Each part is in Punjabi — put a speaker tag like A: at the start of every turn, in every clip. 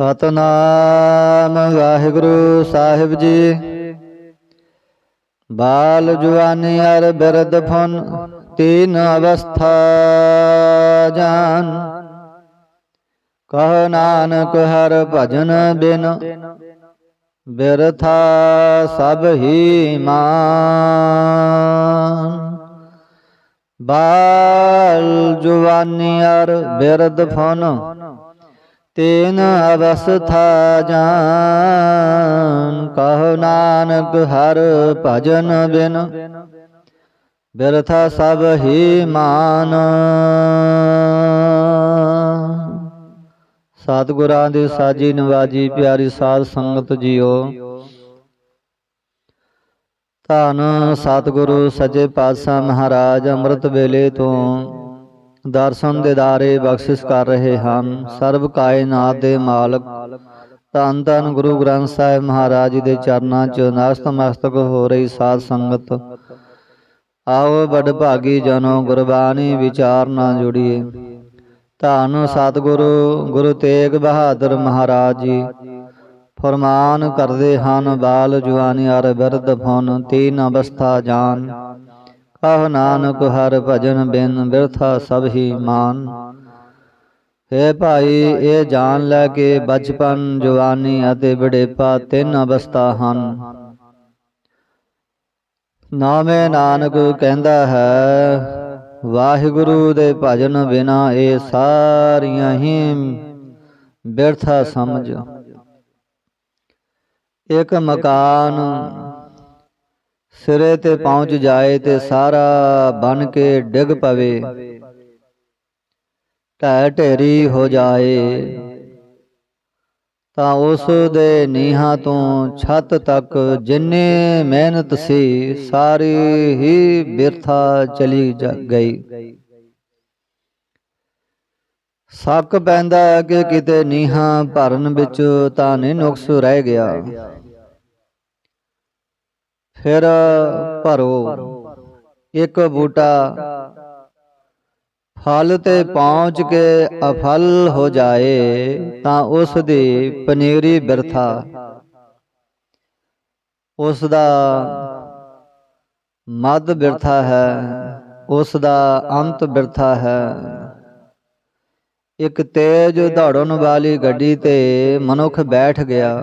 A: ਸਤਨਾਮ, ਵਾਹਿਗੁਰੂ ਸਾਹਿਬ ਜੀ। ਬਾਲ ਜਵਾਨੀ ਅਰ ਬਿਰਧ ਫਨ ਤੀਨ ਅਵਸਥਾ ਜਾਨ। ਕਹ ਨਾਨਕ ਹਰ ਭਜਨ ਬਿਨ, ਬਿਰਥਾ ਸਭ ਹੀ ਮਾਨ। ਬਾਲ ਜਵਾਨੀ ਅਰ ਬਿਰਧ ਫਨ ਤੀਨ ਅਵਸਥਾ ਜਾਨ, ਕਹੋ ਨਾਨਕ ਹਰ ਭਜਨ ਬਿਨ। ਬਿਰਥਾ ਸਭ ਹੀ ਮਾਨ। ਸਤਿਗੁਰਾਂ ਦੀ ਸਾਜੀ ਨਵਾਜੀ ਪਿਆਰੀ ਸਾਧ ਸੰਗਤ ਜੀਓ। ਧੰਨ ਸਤਿਗੁਰੂ ਸੱਚੇ ਪਾਤਸ਼ਾਹ ਮਹਾਰਾਜ ਅੰਮ੍ਰਿਤ ਵੇਲੇ ਤੋਂ ਦਰਸ਼ਨ ਦਿਦਾਰੇ ਬਖਸ਼ਿਸ਼ ਕਰ ਰਹੇ ਹਨ। ਸਰਬ ਕਾਇਨਾਤ ਦੇ ਮਾਲਕ, ਧੰਨ ਧੰਨ ਗੁਰੂ ਗ੍ਰੰਥ ਸਾਹਿਬ ਮਹਾਰਾਜ ਜੀ ਦੇ ਚਰਨਾਂ 'ਚ ਨਤਮਸਤਕ ਹੋ ਰਹੀ ਸਾਧ ਸੰਗਤ। ਆਓ ਬੜ ਭਾਗੀ ਜਨੋ, ਗੁਰਬਾਣੀ ਵਿਚਾਰ ਨਾਲ ਜੁੜੀਏ। ਧੰਨ ਸਤਿਗੁਰੂ, ਗੁਰੂ ਤੇਗ ਬਹਾਦਰ ਮਹਾਰਾਜ ਜੀ। ਫਰਮਾਨ ਕਰਦੇ ਹਨ, ਬਾਲ ਜਵਾਨੀ ਅਰ ਬਿਰਧ ਫਨ ਤੀਨ ਅਵਸਥਾ ਜਾਨ। ਆਹ ਨਾਨਕ ਹਰ ਭਜਨ ਬਿਨ ਬਿਰਥਾ ਸਭ ਹੀ ਮਾਨ। ਹੈ ਭਾਈ, ਇਹ ਜਾਣ ਲੈ ਕੇ ਬਚਪਨ, ਜਵਾਨੀ ਅਤੇ ਬੁਢੇਪਾ ਤਿੰਨ ਅਵਸਥਾ ਹਨ। ਨਾਮੇ ਨਾਨਕ ਕਹਿੰਦਾ ਹੈ, ਵਾਹਿਗੁਰੂ ਦੇ ਭਜਨ ਬਿਨਾ ਇਹ ਸਾਰੀਆਂ ਹੀ ਬਿਰਥਾ ਸਮਝ। ਇੱਕ ਮਕਾਨ ਸਿਰੇ ਤੇ ਪਹੁੰਚ ਜਾਏ ਤੇ ਸਾਰਾ ਬਨ ਕੇ ਡਿੱਗ ਪਵੇ। ਢਹਿ ਢੇਰੀ ਹੋ ਜਾਏ। ਤਾਂ ਉਸ ਦੇ ਨੀਹਾਂ ਤੋਂ ਛੱਤ ਤੱਕ ਜਿੰਨੇ ਮਿਹਨਤ ਸੀ, ਸਾਰੀ ਹੀ ਬਿਰਥਾ ਚਲੀ ਜਾ- ਗਈ। ਸੱਕ ਪੈਂਦਾ ਕਿ ਕਿਤੇ ਨੀਹਾਂ ਭਰਨ ਵਿੱਚ ਤਾਂ ਨਹੀਂ ਨੁਕਸ ਰਹਿ ਗਿਆ। ਫਿਰ ਭਰੋ। ਇੱਕ ਬੂਟਾ। ਫਲ ਤੇ ਪਹੁੰਚ ਕੇ ਅਫਲ ਹੋ ਜਾਏ ਤਾਂ ਉਸ ਦੀ ਪਨੀਰੀ ਬਿਰਥਾ। ਉਸ ਦਾ ਮੱਧ ਬਿਰਥਾ ਹੈ ਉਸ ਦਾ ਅੰਤ ਬਿਰਥਾ ਹੈ। ਇੱਕ ਤੇਜ਼ ਦੌੜਨ ਵਾਲੀ ਗੱਡੀ ਤੇ ਮਨੁੱਖ ਬੈਠ ਗਿਆ।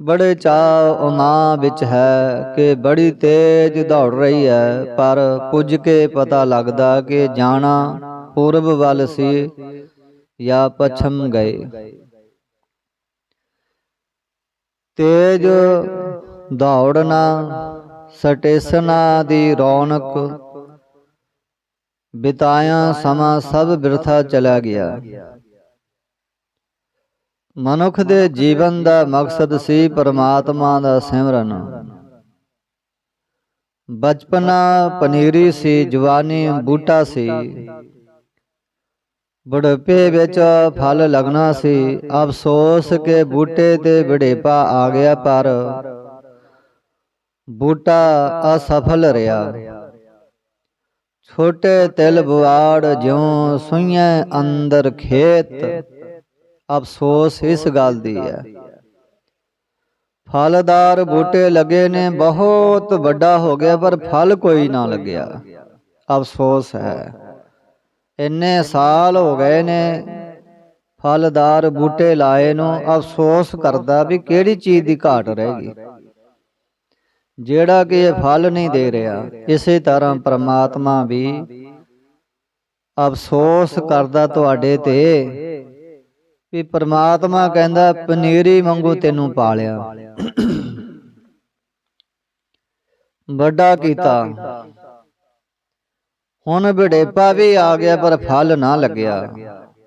A: ਬੜੇ ਚਾਅ ਉਮਾ ਵਿੱਚ ਹੈ ਕਿ ਬੜੀ ਤੇਜ਼ ਦੌੜ ਰਹੀ ਹੈ, ਪਰ ਪੁੱਜ ਕੇ ਪਤਾ ਲੱਗਦਾ ਕਿ ਜਾਣਾ ਪੂਰਬ ਵੱਲ ਸੀ ਜਾਂ ਪੱਛਮ ਗਏ। ਤੇਜ਼ ਦੌੜਨਾ, ਸਟੇਸ਼ਨਾਂ ਦੀ ਰੌਣਕ ਬਿਤਾਇਆ ਸਮਾਂ ਸਭ ਬਿਰਥਾ ਚਲਾ ਗਿਆ। ਮਨੁੱਖ ਦੇ ਜੀਵਨ ਦਾ ਮਕਸਦ ਸੀ ਪਰਮਾਤਮਾ ਦਾ ਸਿਮਰਨ। ਬਚਪਨਾ ਪਨੀਰੀ ਸੀ ਜਵਾਨੀ ਬੂਟਾ ਸੀ। ਬੁਢਪੇ ਵਿੱਚ ਫਲ ਲੱਗਣਾ ਸੀ। ਅਫਸੋਸ ਕੇ ਬੂਟੇ ਤੇ ਬੜੇਪਾ ਆ ਗਿਆ ਪਰ ਬੂਟਾ ਅਸਫਲ ਰਿਹਾ। ਛੋਟੇ ਤਿਲ ਬੁਆੜ ਜਿਉ ਸੁਈਆਂ ਅੰਦਰ ਖੇਤ। ਅਫਸੋਸ ਇਸ ਗੱਲ ਦੀ ਹੈ। ਫਲਦਾਰ ਬੂਟੇ ਲੱਗੇ ਨੇ, ਬਹੁਤ ਵੱਡਾ ਹੋ ਗਿਆ, ਪਰ ਫਲ ਕੋਈ ਨਾ ਲੱਗਿਆ। ਅਫਸੋਸ ਹੈ। ਇੰਨੇ ਸਾਲ ਹੋ ਗਏ ਨੇ, ਫਲਦਾਰ ਬੂਟੇ ਲਾਏ ਨੂੰ, ਅਫਸੋਸ ਕਰਦਾ ਵੀ ਕਿਹੜੀ ਚੀਜ਼ ਦੀ ਘਾਟ ਰਹਿ ਗਈ। ਜਿਹੜਾ ਕਿ ਇਹ ਫਲ ਨਹੀਂ ਦੇ ਰਿਹਾ, ਇਸੇ ਤਰ੍ਹਾਂ ਪ੍ਰਮਾਤਮਾ ਵੀ ਅਫਸੋਸ ਕਰਦਾ ਤੁਹਾਡੇ ਤੇ ਵੀ ਪ੍ਰਮਾਤਮਾ ਕਹਿੰਦਾ ਪਨੀਰੀ ਵਾਂਗੂ ਤੈਨੂੰ ਪਾਲਿਆ। ਵੱਡਾ ਕੀਤਾ। ਹੁਣ ਬੜੇਪਾ ਵੀ ਆ ਗਿਆ ਪਰ ਫਲ ਨਾ ਲੱਗਿਆ।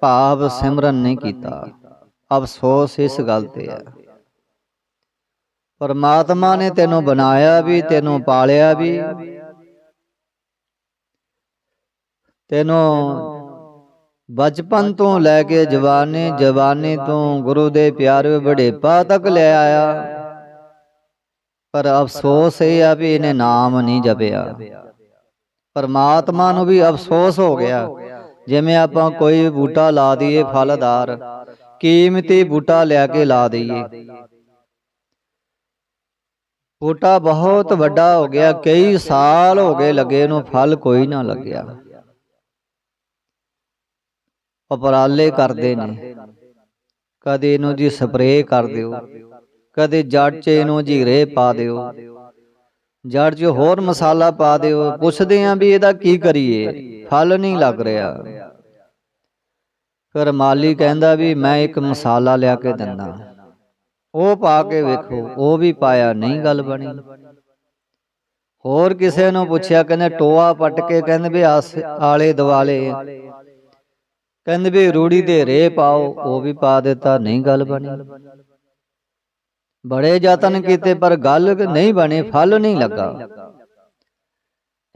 A: ਭਾਵ ਸਿਮਰਨ ਨਹੀਂ ਕੀਤਾ। ਅਫਸੋਸ ਇਸ ਗੱਲ ਤੇ ਹੈ ਪਰਮਾਤਮਾ ਨੇ ਤੈਨੂੰ ਬਣਾਇਆ ਵੀ ਤੈਨੂੰ ਪਾਲਿਆ ਵੀ। ਤੈਨੂੰ ਬਚਪਨ ਤੋਂ ਲੈ ਕੇ ਜਵਾਨੀ ਜਵਾਨੀ ਤੋਂ ਗੁਰੂ ਦੇ ਪਿਆਰੇ ਬੜੇਪਾ ਤੱਕ ਲੈ ਆਇਆ। ਪਰ ਅਫਸੋਸ ਇਹ ਆ ਵੀ ਇਹਨੇ ਨਾਮ ਨਹੀਂ ਜਪਿਆ। ਪਰਮਾਤਮਾ ਨੂੰ ਵੀ ਅਫਸੋਸ ਹੋ ਗਿਆ। ਜਿਵੇਂ ਆਪਾਂ ਕੋਈ ਬੂਟਾ ਲਾ ਦਈਏ ਫਲਦਾਰ, ਕੀਮਤੀ ਬੂਟਾ ਲਿਆ ਕੇ ਲਾ ਦਈਏ। ਬੂਟਾ ਬਹੁਤ ਵੱਡਾ ਹੋ ਗਿਆ, ਕਈ ਸਾਲ ਹੋ ਗਏ ਲੱਗੇ ਨੂੰ ਫਲ ਕੋਈ ਨਾ ਲੱਗਿਆ। ਉਪਰਾਲੇ ਕਰਦੇ ਨੇ। ਕਦੇ ਇਹਨੂੰ ਜੀ ਸਪਰੇਅ ਕਰ ਦਿਓ। ਕਦੇ ਜੜ 'ਚ ਇਹਨੂੰ ਜੀ ਰੇ ਪਾ ਦਿਓ। ਜੜ 'ਚ ਹੋਰ ਮਸਾਲਾ ਪਾ ਦਿਓ। ਪੁੱਛਦੇ ਆਂ ਵੀ ਇਹਦਾ ਕੀ ਕਰੀਏ। ਫਲ ਨਹੀਂ ਲੱਗ ਰਿਹਾ। ਫਿਰ ਮਾਲੀ ਕਹਿੰਦਾ ਵੀ ਮੈਂ ਇੱਕ ਮਸਾਲਾ ਲਿਆ ਕੇ ਦਿੰਦਾ। ਉਹ ਪਾ ਕੇ ਵੇਖੋ। ਉਹ ਵੀ ਪਾਇਆ। ਨਹੀਂ ਗੱਲ ਬਣੀ। ਹੋਰ ਕਿਸੇ ਨੂੰ ਪੁੱਛਿਆ ਕਹਿੰਦੇ ਟੋਆ ਪੱਟ ਕੇ ਕਹਿੰਦੇ ਵੀ ਆਲੇ ਦਿਵਾਲੇ ਕਹਿੰਦੇ ਵੀ ਰੂੜੀ ਦੇ ਰੇ ਪਾਓ, ਉਹ ਵੀ ਪਾ ਦਿੱਤਾ, ਨਹੀਂ ਗੱਲ ਬਣੀ। ਬੜੇ ਯਤਨ ਕੀਤੇ, ਪਰ ਗੱਲ ਨਹੀਂ ਬਣੀ, ਫਲ ਨਹੀਂ ਲੱਗਾ।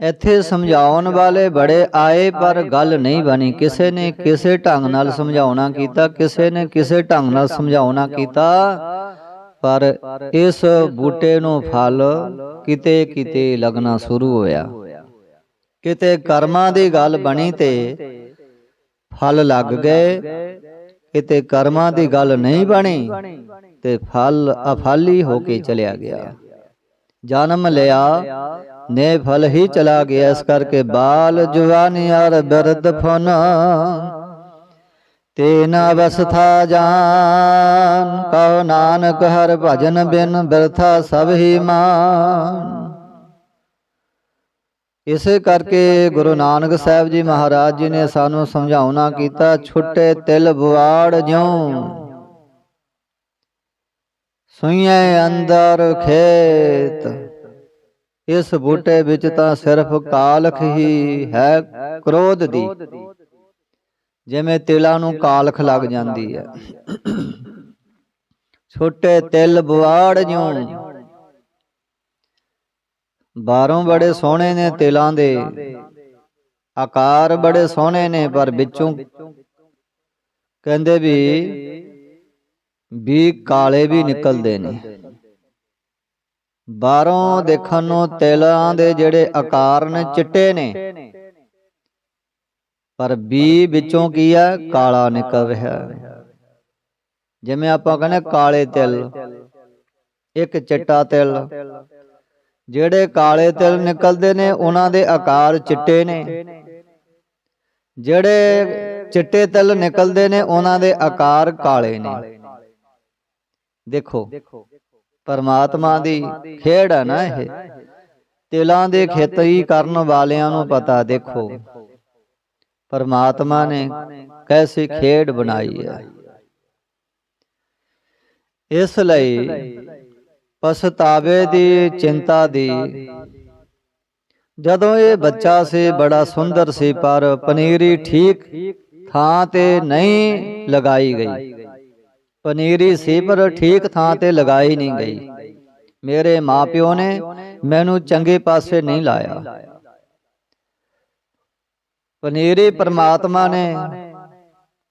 A: ਇੱਥੇ ਸਮਝਾਉਣ ਵਾਲੇ ਬੜੇ ਆਏ, ਪਰ ਗੱਲ ਨਹੀਂ ਬਣੀ। ਕਿਸੇ ਨੇ ਕਿਸੇ ਢੰਗ ਨਾਲ ਸਮਝਾਉਣਾ ਕੀਤਾ, ਕਿਸੇ ਨੇ ਕਿਸੇ ਢੰਗ ਨਾਲ ਸਮਝਾਉਣਾ ਕੀਤਾ, ਪਰ ਇਸ ਬੂਟੇ ਨੂੰ ਫਲ ਕਿਤੇ ਕਿਤੇ ਲੱਗਣਾ ਸ਼ੁਰੂ ਹੋਇਆ। ਕਿਤੇ ਕਰਮਾਂ ਦੀ ਗੱਲ ਬਣੀ ਤੇ ਫਲ ਲੱਗ ਗਏ। ਕਿਤੇ ਕਰਮਾਂ ਦੀ ਗੱਲ ਨਹੀਂ ਬਣੀ ਤੇ ਫਲ ਅਫਾਲੀ ਹੋ ਕੇ ਚਲਿਆ ਗਿਆ। ਜਨਮ ਲਿਆ, ਨੇ ਫਲ ਹੀ ਚਲਾ ਗਿਆ। ਇਸ ਕਰਕੇ ਬਾਲ ਜਵਾਨੀ ਅਰ ਬਿਰਧ ਫਨ ਤੇਨ ਅਵਸਥਾ ਜਾਨ। ਕਉ ਨਾਨਕ ਹਰ ਭਜਨ ਬਿਨ ਬਿਰਥਾ ਸਭ ਹੀ ਮਾਨ। ਇਸੇ ਕਰਕੇ ਗੁਰੂ ਨਾਨਕ ਸਾਹਿਬ ਜੀ ਮਹਾਰਾਜ ਜੀ ਨੇ ਸਾਨੂੰ ਸਮਝਾਉਣਾ ਕੀਤਾ, ਛੁੱਟੇ ਤਿਲ ਬੁਆੜ ਜਿਉ। ਸੁਈਏ ਅੰਦਰ ਖੇਤ। ਇਸ ਬੂਟੇ ਵਿੱਚ ਤਾਂ ਸਿਰਫ ਕਾਲਖ ਹੀ ਹੈ ਕ੍ਰੋਧ ਦੀ। ਜਿਵੇਂ ਤਿਲਾਂ ਨੂੰ ਕਾਲਖ ਲੱਗ ਜਾਂਦੀ ਹੈ। ਛੋਟੇ ਤਿਲ ਬੁਆੜ ਜਿਉਂ। ਬਾਹਰੋਂ ਬੜੇ ਸੋਹਣੇ ਨੇ ਤਿਲਾਂ ਦੇ। ਆਕਾਰ ਬੜੇ ਸੋਹਣੇ ਨੇ, ਪਰ ਵਿੱਚੋਂ ਕਹਿੰਦੇ ਵੀ ਵੀ ਕਾਲੇ ਵੀ ਨਿਕਲਦੇ ਨੇ। ਬਾਹਰੋਂ ਦੇਖਣ ਨੂੰ ਤਿਲਾਂ ਦੇ ਜਿਹੜੇ ਆਕਾਰ ਨੇ, ਚਿੱਟੇ ਨੇ। ਪਰ ਵੀ ਵਿੱਚੋਂ ਕੀ ਆ? ਕਾਲਾ ਨਿਕਲ ਰਿਹਾ। ਜਿਵੇਂ ਆਪਾਂ ਕਹਿੰਦੇ ਕਾਲੇ ਤਿਲ, ਇੱਕ ਚਿੱਟਾ ਤਿਲ। ਜਿਹੜੇ ਕਾਲੇ ਤਿਲ ਨਿਕਲਦੇ ਨੇ, ਉਹਨਾਂ ਦੇ ਆਕਾਰ ਚਿੱਟੇ ਨੇ। ਜਿਹੜੇ ਚਿੱਟੇ ਤਿਲ ਨਿਕਲਦੇ ਨੇ, ਉਹਨਾਂ ਦੇ ਆਕਾਰ ਕਾਲੇ ਨੇ। ਦੇਖੋ, ਪਰਮਾਤਮਾ ਦੀ ਖੇਡ ਹੈ ਨਾ ਇਹ। ਤਿਲਾਂ ਦੇ ਖੇਤਰੀ ਕਰਨ ਵਾਲਿਆਂ ਨੂੰ ਪਤਾ, ਦੇਖੋ। ਪਰਮਾਤਮਾ ਨੇ ਕੈਸੀ ਖੇਡ ਬਣਾਈ ਹੈ ਇਸ ਲਈ ਪਛਤਾਵੇ ਦੀ ਚਿੰਤਾ ਦੀ। ਜਦੋਂ ਇਹ ਬੱਚਾ ਸੀ, ਬੜਾ ਸੁੰਦਰ ਸੀ, ਪਰ ਪਨੀਰੀ ਠੀਕ ਥਾਂ ਤੇ ਨਹੀਂ ਲਗਾਈ ਗਈ। ਪਨੀਰੀ ਸੀ ਪਰ ਠੀਕ ਥਾਂ ਤੇ ਲਗਾਈ ਨਹੀਂ ਗਈ। ਮੇਰੇ ਮਾਪਿਓ ਨੇ ਮੈਨੂੰ ਚੰਗੇ ਪਾਸੇ ਨਹੀਂ ਲਾਇਆ। ਪਨੀਰੀ ਪ੍ਰਮਾਤਮਾ ਨੇ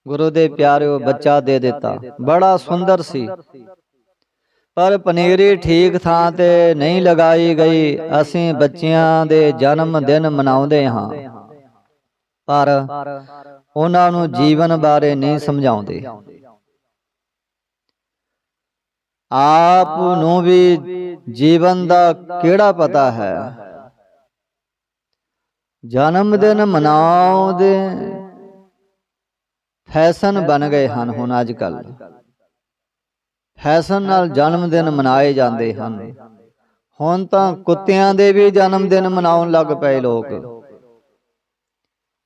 A: ਗੁਰੂ ਦੇ ਪਿਆਰਿਓ ਬੱਚਾ ਦੇ ਦਿੱਤਾ। ਬੜਾ ਸੁੰਦਰ ਸੀ। ਪਰ ਪਨੀਰੀ ਠੀਕ ਥਾਂ ਤੇ ਨਹੀਂ ਲਗਾਈ ਗਈ। ਅਸੀਂ ਬੱਚਿਆਂ ਦੇ ਜਨਮ ਦਿਨ ਮਨਾਉਂਦੇ ਹਾਂ। ਪਰ ਉਹਨਾਂ ਨੂੰ ਜੀਵਨ ਬਾਰੇ ਨਹੀਂ ਸਮਝਾਉਂਦੇ। ਆਪ ਨੂੰ ਵੀ ਜੀਵਨ ਦਾ ਕਿਹੜਾ ਪਤਾ ਹੈ? ਜਨਮ ਦਿਨ ਮਨਾਉਂਦੇ ਫੈਸ਼ਨ ਬਣ ਗਏ ਹਨ ਹੁਣ ਅੱਜ ਕੱਲ ਹੈਸਨ ਨਾਲ ਜਨਮ ਦਿਨ ਮਨਾਏ ਜਾਂਦੇ ਹਨ। ਹੁਣ ਤਾਂ ਕੁੱਤਿਆਂ ਦੇ ਵੀ ਜਨਮ ਦਿਨ ਮਨਾਉਣ ਲੱਗ ਪਏ ਲੋਕ।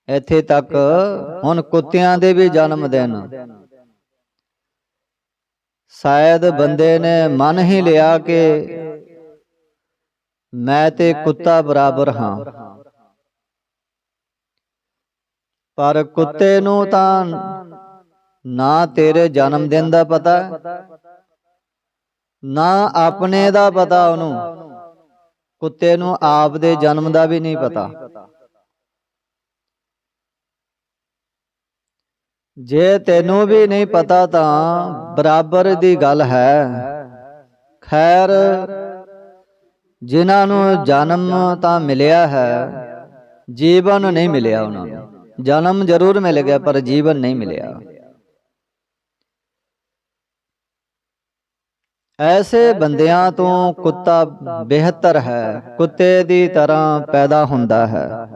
A: ਇੱਥੇ ਤੱਕ ਹੁਣ ਕੁੱਤਿਆਂ ਦੇ ਵੀ ਜਨਮ ਦਿਨ। ਸ਼ਾਇਦ ਬੰਦੇ ਨੇ ਮਨ ਹੀ ਲਿਆ ਕਿ ਮੈਂ ਤੇ ਕੁੱਤਾ ਬਰਾਬਰ ਹਾਂ। ਪਰ ਕੁੱਤੇ ਨੂੰ ਤਾਂ ਨਾ ਤੇਰੇ ਜਨਮ ਦਿਨ ਦਾ ਪਤਾ। ਨਾ ਆਪਣੇ ਦਾ ਪਤਾ ਉਹਨੂੰ। ਕੁੱਤੇ ਨੂੰ ਆਪ ਦੇ ਜਨਮ ਦਾ ਵੀ ਨਹੀਂ ਪਤਾ। ਜੇ ਤੈਨੂੰ ਵੀ ਨਹੀਂ ਪਤਾ ਤਾਂ ਬਰਾਬਰ ਦੀ ਗੱਲ ਹੈ। ਖੈਰ, ਜਿਨ੍ਹਾਂ ਨੂੰ ਜਨਮ ਤਾਂ ਮਿਲਿਆ ਹੈ, ਜੀਵਨ ਨਹੀਂ ਮਿਲਿਆ ਉਹਨਾਂ ਨੂੰ। ਜਨਮ ਜ਼ਰੂਰ ਮਿਲ ਗਿਆ, ਪਰ ਜੀਵਨ ਨਹੀਂ ਮਿਲਿਆ। ਐਸੇ ਬੰਦਿਆਂ ਤੋਂ ਕੁੱਤਾ ਬਿਹਤਰ ਹੈ। ਕੁੱਤੇ ਦੀ ਤਰ੍ਹਾਂ ਪੈਦਾ ਹੁੰਦਾ ਹੈ।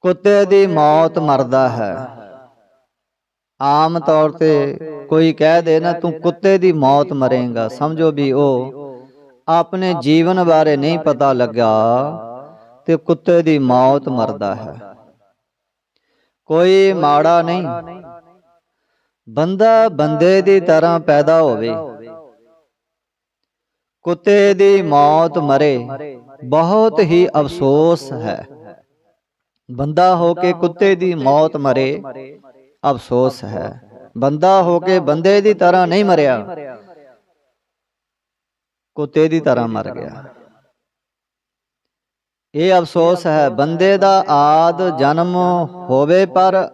A: ਕੁੱਤੇ ਦੀ ਮੌਤ ਮਰਦਾ ਹੈ। ਆਮ ਤੌਰ ਤੇ ਕੋਈ ਕਹਿ ਦੇ ਨਾ ਤੂੰ ਕੁੱਤੇ ਦੀ ਮੌਤ ਮਰੇਗਾ। ਸਮਝੋ ਵੀ ਉਹ ਆਪਣੇ ਜੀਵਨ ਬਾਰੇ ਨਹੀਂ ਪਤਾ ਲੱਗਾ ਤੇ ਕੁੱਤੇ ਦੀ ਮੌਤ ਮਰਦਾ ਹੈ। ਕੋਈ ਮਾੜਾ ਨਹੀਂ। ਬੰਦਾ ਬੰਦੇ ਦੀ ਤਰ੍ਹਾਂ ਪੈਦਾ ਹੋਵੇ। ਕੁੱਤੇ ਦੀ ਮੌਤ ਮਰੇ, ਬਹੁਤ ਹੀ ਅਫਸੋਸ ਹੈ। ਬੰਦਾ ਹੋ ਕੇ ਕੁੱਤੇ ਦੀ ਮੌਤ ਮਰੇ, ਅਫਸੋਸ ਹੈ। ਬੰਦਾ ਹੋ ਕੇ ਬੰਦੇ ਦੀ ਤਰ੍ਹਾਂ ਨਹੀਂ ਮਰਿਆ। ਕੁੱਤੇ ਦੀ ਤਰ੍ਹਾਂ ਮਰ ਗਿਆ। ਇਹ ਅਫਸੋਸ ਹੈ, ਬੰਦੇ ਦਾ ਆਦ ਜਨਮ ਹੋਵੇ ਪਰ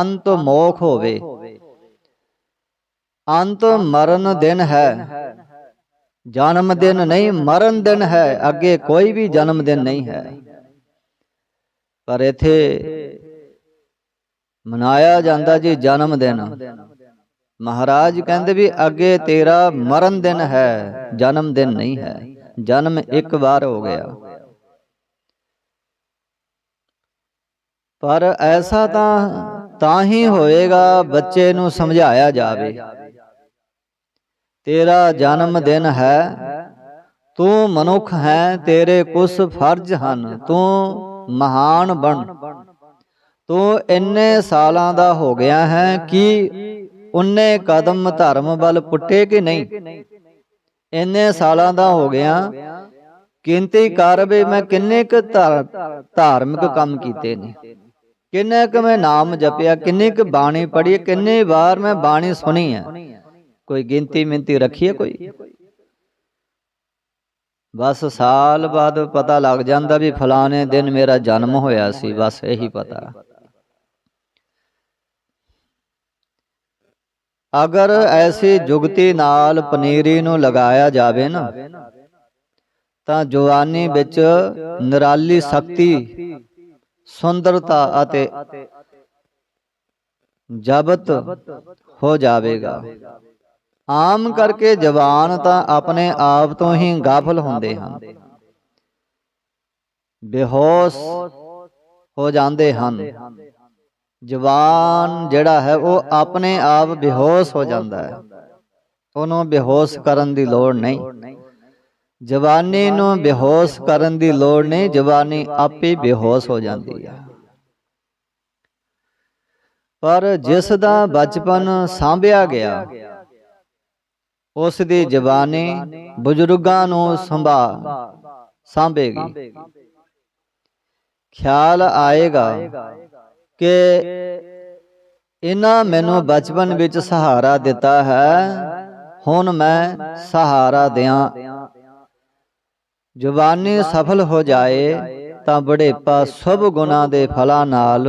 A: ਅੰਤ ਮੋਖ ਹੋਵੇ। ਅੰਤ ਮਰਨ ਦਿਨ ਹੈ। ਜਨਮ ਦਿਨ ਨਹੀਂ, ਮਰਨ ਦਿਨ ਹੈ। ਅੱਗੇ ਕੋਈ ਵੀ ਜਨਮ ਦਿਨ ਨਹੀਂ ਹੈ। ਪਰ ਇਥੇ ਮਨਾਇਆ ਜਾਂਦਾ ਜੀ ਜਨਮ ਦਿਨ। ਮਹਾਰਾਜ ਕਹਿੰਦੇ ਵੀ ਅੱਗੇ ਤੇਰਾ ਮਰਨ ਦਿਨ ਹੈ, ਜਨਮ ਦਿਨ ਨਹੀਂ ਹੈ। ਜਨਮ ਇੱਕ ਵਾਰ ਹੋ ਗਿਆ। ਪਰ ਐਸਾ ਤਾਂ ਤਾਂ ਹੀ ਹੋਏਗਾ ਬੱਚੇ ਨੂੰ ਸਮਝਾਇਆ ਜਾਵੇ। ਤੇਰਾ ਜਨਮ ਦਿਨ ਹੈ, ਤੂੰ ਮਨੁੱਖ ਹੈ, ਤੇਰੇ ਕੁਝ ਫਰਜ਼ ਹਨ, ਤੂੰ ਮਹਾਨ ਬਣ। ਤੂੰ ਇੰਨੇ ਸਾਲਾਂ ਦਾ ਹੋ ਗਿਆ ਹੈ ਕਿ ਉਨੇ ਕਦਮ ਧਰਮ ਵੱਲ ਪੁੱਟੇ ਕਿ ਨਹੀਂ? ਇੰਨੇ ਸਾਲਾਂ ਦਾ ਹੋ ਗਿਆ ਕਿੰਤੀ ਕਰ ਵੀ ਮੈਂ ਕਿੰਨੇ ਕੁ ਧਾਰਮਿਕ ਕੰਮ ਕੀਤੇ ਨੇ। ਕਿੰਨੇ ਕੁ ਮੈਂ ਨਾਮ ਜਪਿਆ, ਕਿੰਨੀ ਕੁ ਬਾਣੀ ਪੜ੍ਹੀ, ਕਿੰਨੇ ਵਾਰ ਮੈਂ ਬਾਣੀ ਸੁਣੀ ਹੈ ਕੋਈ ਗਿਣਤੀ ਮਿੰਤੀ ਰੱਖੀ ਹੈ ਕੋਈ? ਬਸ ਸਾਲ ਬਾਅਦ ਪਤਾ ਲੱਗ ਜਾਂਦਾ ਵੀ ਫਲਾਣੇ ਦਿਨ ਮੇਰਾ ਜਨਮ ਹੋਇਆ ਸੀ, ਬਸ ਇਹੀ ਪਤਾ। ਅਗਰ ਐਸੀ ਜੁਗਤੀ ਨਾਲ ਪਨੀਰੀ ਨੂੰ ਲਗਾਇਆ ਜਾਵੇ ਨਾ, ਤਾਂ ਜਵਾਨੀ ਵਿੱਚ ਨਿਰਾਲੀ ਸ਼ਕਤੀ ਸੁੰਦਰਤਾ ਅਤੇ ਜਬਤ ਹੋ ਜਾਵੇਗਾ। ਆਮ ਕਰਕੇ ਜਵਾਨ ਤਾਂ ਆਪਣੇ ਆਪ ਤੋਂ ਹੀ ਗਾਫਲ ਹੁੰਦੇ ਹਨ। ਬੇਹੋਸ਼ ਹੋ ਜਾਂਦੇ ਹਨ। ਜਵਾਨ ਜਿਹੜਾ ਹੈ ਉਹ ਆਪਣੇ ਆਪ ਬੇਹੋਸ਼ ਹੋ ਜਾਂਦਾ ਹੈ। ਉਹਨੂੰ ਬੇਹੋਸ਼ ਕਰਨ ਦੀ ਲੋੜ ਨਹੀਂ। ਜਵਾਨੀ ਨੂੰ ਬੇਹੋਸ਼ ਕਰਨ ਦੀ ਲੋੜ ਨਹੀਂ ਜਵਾਨੀ ਆਪੇ ਬੇਹੋਸ਼ ਹੋ ਜਾਂਦੀ ਹੈ ਪਰ ਜਿਸ ਦਾ ਬਚਪਨ ਸਾਂਭਿਆ ਗਿਆ ਉਸ ਦੀ ਜਵਾਨੀ ਬਜ਼ੁਰਗਾਂ ਨੂੰ ਸੰਭਾ ਸਾਂਭੇਗੀ। ਖਿਆਲ ਆਏਗਾ ਕਿ ਇਹਨਾਂ ਮੈਨੂੰ ਬਚਪਨ ਵਿੱਚ ਸਹਾਰਾ ਦਿੱਤਾ ਹੈ ਹੁਣ ਮੈਂ ਸਹਾਰਾ ਦਿਆਂ। ਜਵਾਨੀ ਸਫਲ ਹੋ ਜਾਏ ਤਾਂ ਬੁਢੇਪਾ ਸਭ ਗੁਣਾ ਦੇ ਫਲਾਂ ਨਾਲ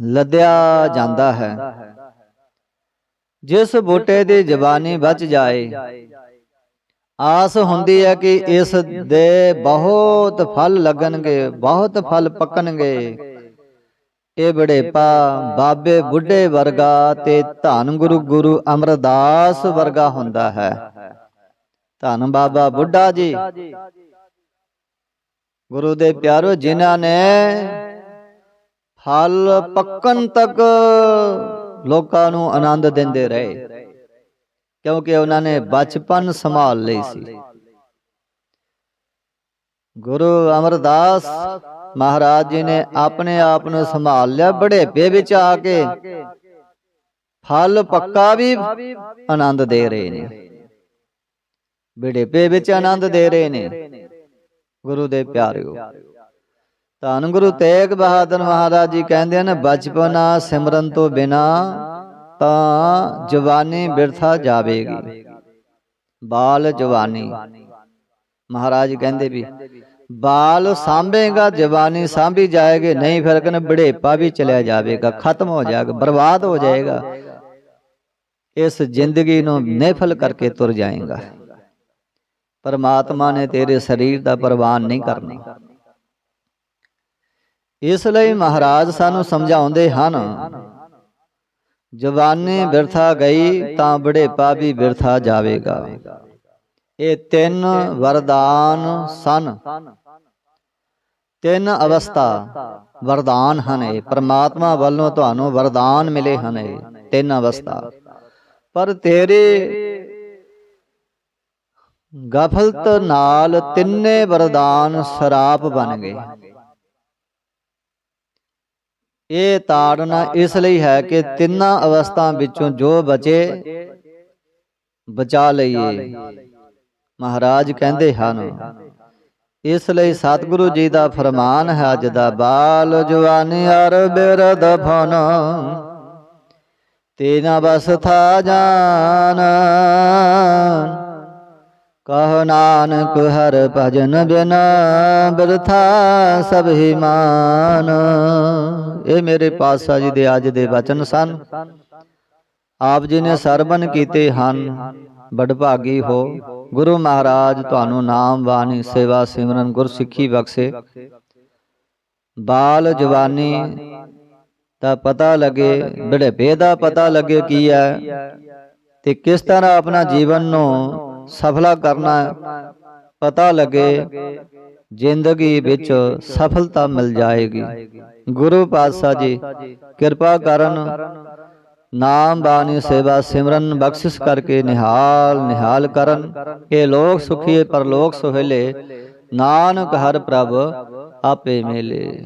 A: ਲੱਦਿਆ ਜਾਂਦਾ ਹੈ। ਜਿਸ ਬੂਟੇ ਦੀ ਜਵਾਨੀ ਬਚ ਜਾਏ ਆਸ ਹੁੰਦੀ ਹੈ ਕਿ ਇਸ ਦੇ ਬਹੁਤ ਫਲ ਲੱਗਣਗੇ ਬਹੁਤ ਫਲ ਪੱਕਣਗੇ। ਇਹ ਬੜੇਪਾ ਬਾਬੇ ਬੁੱਢੇ ਵਰਗਾ ਤੇ ਧੰਨ ਗੁਰੂ ਗੁਰੂ ਅਮਰਦਾਸ ਵਰਗਾ ਹੁੰਦਾ ਹੈ। ਧੰਨ ਬਾਬਾ ਬੁੱਢਾ ਜੀ। ਗੁਰੂ ਦੇ ਪਿਆਰੋ ਜਿਨ੍ਹਾਂ ਨੇ ਫਲ ਪੱਕਣ ਤੱਕ ਲੋਕਾਂ ਨੂੰ ਆਨੰਦ ਦਿੰਦੇ ਰਹੇ, ਕਿਉਂਕਿ ਉਹਨਾਂ ਨੇ ਬਚਪਨ ਸੰਭਾਲ ਲਈ ਸੀ। ਗੁਰੂ ਅਮਰਦਾਸ ਮਹਾਰਾਜ ਜੀ ਨੇ ਆਪਣੇ ਆਪ ਨੂੰ ਸੰਭਾਲ ਲਿਆ ਬੜੇਪੇ ਵਿੱਚ ਆ ਕੇ ਫਲ ਪੱਕਾ ਵੀ ਆਨੰਦ ਦੇ ਰਹੇ ਨੇ। ਬੜੇਪੇ ਵਿੱਚ ਆਨੰਦ ਦੇ ਰਹੇ ਨੇ। ਗੁਰੂ ਦੇ ਪਿਆਰਿਓ। ਧੰਨ ਗੁਰੂ ਤੇਗ ਬਹਾਦਰ ਮਹਾਰਾਜ ਜੀ ਕਹਿੰਦੇ ਨੇ ਬਚਪਨਾ ਸਿਮਰਨ ਤੋਂ ਬਿਨਾ ਤਾਂ ਜਵਾਨੀ ਬਿਰਥਾ ਜਾਵੇਗੀ। ਬਾਲ ਜਵਾਨੀ। ਮਹਾਰਾਜ ਕਹਿੰਦੇ ਵੀ ਬਾਲ ਸਾਂਭੇਗਾ ਜਵਾਨੀ ਸਾਂਭੀ ਜਾਏਗੀ ਨਹੀਂ ਫਿਰ ਕਹਿੰਦੇ ਬੜੇਪਾ ਵੀ ਚਲਿਆ ਜਾਵੇਗਾ ਖਤਮ ਹੋ ਜਾਏਗਾ ਬਰਬਾਦ ਹੋ ਜਾਏਗਾ। ਇਸ ਜ਼ਿੰਦਗੀ ਨੂੰ ਨਿਫਲ ਕਰਕੇ ਤੁਰ ਜਾਏਗਾ। ਪਰਮਾਤਮਾ ਨੇ ਤੇਰੇ ਸਰੀਰ ਦਾ ਪ੍ਰਵਾਨ ਨਹੀਂ ਕਰਨਾ। ਇਸ ਲਈ ਮਹਾਰਾਜ ਸਾਨੂੰ ਸਮਝਾਉਂਦੇ ਹਨ, ਜਵਾਨੀ ਬਿਰਥਾ ਗਈ ਤਾਂ ਬੁਢੇਪਾ ਵੀ ਬਿਰਥਾ ਜਾਵੇਗਾ। ਇਹ ਤਿੰਨ ਵਰਦਾਨ ਸਨ। ਤਿੰਨ ਅਵਸਥਾ ਵਰਦਾਨ ਹਨ ਇਹ। ਪ੍ਰਮਾਤਮਾ ਵੱਲੋਂ ਤੁਹਾਨੂੰ ਵਰਦਾਨ ਮਿਲੇ ਹਨ ਇਹ ਤਿੰਨ ਅਵਸਥਾ। ਪਰ ਤੇਰੇ ਗਫਲਤ ਨਾਲ ਤਿੰਨੇ ਵਰਦਾਨ ਸਰਾਪ ਬਣ ਗਏ। ਇਹ ਤਾੜਨਾ ਇਸ ਲਈ ਹੈ ਕਿ ਤਿੰਨਾਂ ਅਵਸਥਾ ਵਿੱਚੋਂ ਜੋ ਬਚੇ ਬਚਾ ਲਈਏ। ਮਹਾਰਾਜ ਕਹਿੰਦੇ ਹਨ ਇਸ ਲਈ ਸਤਿਗੁਰੂ ਜੀ ਦਾ ਫਰਮਾਨ ਹੈ ਅੱਜ ਦਾ ਬਾਲ ਜਵਾਨੀ ਅਰ ਬਿਰਧ ਫਨ। ਤੇਨਾ ਬਸ ਥਾ ਜਾਨ। ਕਹ ਨਾਨਕ ਹਰ ਭਜਨ ਬਿਨ ਬਿਰਥਾ ਸਭ ਹੀ ਮਾਨ। ਇਹ ਮੇਰੇ ਪਾਤਸ਼ਾਹ ਜੀ ਦੇ ਅੱਜ ਦੇ ਵਚਨ ਸਨ। ਆਪ ਜੀ ਨੇ ਸਰਬਨ ਕੀਤੇ ਹਨ ਬੜਭਾਗੀ ਹੋ। ਗੁਰੂ ਮਹਾਰਾਜ, ਤੁਹਾਨੂੰ ਨਾਮ ਬਾਣੀ, ਸੇਵਾ ਸਿਮਰਨ ਗੁਰ ਸਿੱਖੀ ਬਖਸ਼ੇ। ਬਾਲ ਜਵਾਨੀ ਦਾ ਪਤਾ ਲੱਗੇ ਬੁਢੇਪੇ ਦਾ ਪਤਾ ਲੱਗੇ ਕੀ ਹੈ ਤੇ ਕਿਸ ਤਰ੍ਹਾਂ ਆਪਣਾ ਜੀਵਨ ਨੂੰ ਸਫਲਾ ਕਰਨਾ ਪਤਾ ਲੱਗੇ, ਜ਼ਿੰਦਗੀ ਵਿੱਚ ਸਫਲਤਾ ਮਿਲ ਜਾਏਗੀ। ਗੁਰੂ ਪਾਤਸ਼ਾਹ ਜੀ, ਕਿਰਪਾ ਕਰਨ, ਨਾਮ ਬਾਣੀ ਸੇਵਾ ਸਿਮਰਨ ਬਖਸ਼ਿਸ਼ ਕਰਕੇ ਨਿਹਾਲ ਨਿਹਾਲ ਕਰਨ। ਇਹ ਲੋਕ ਸੁਖੀਏ ਪਰਲੋਕ ਸੁਹੇਲੇ, ਨਾਨਕ ਹਰ ਪ੍ਰਭ ਆਪੇ ਮੇਲੇ।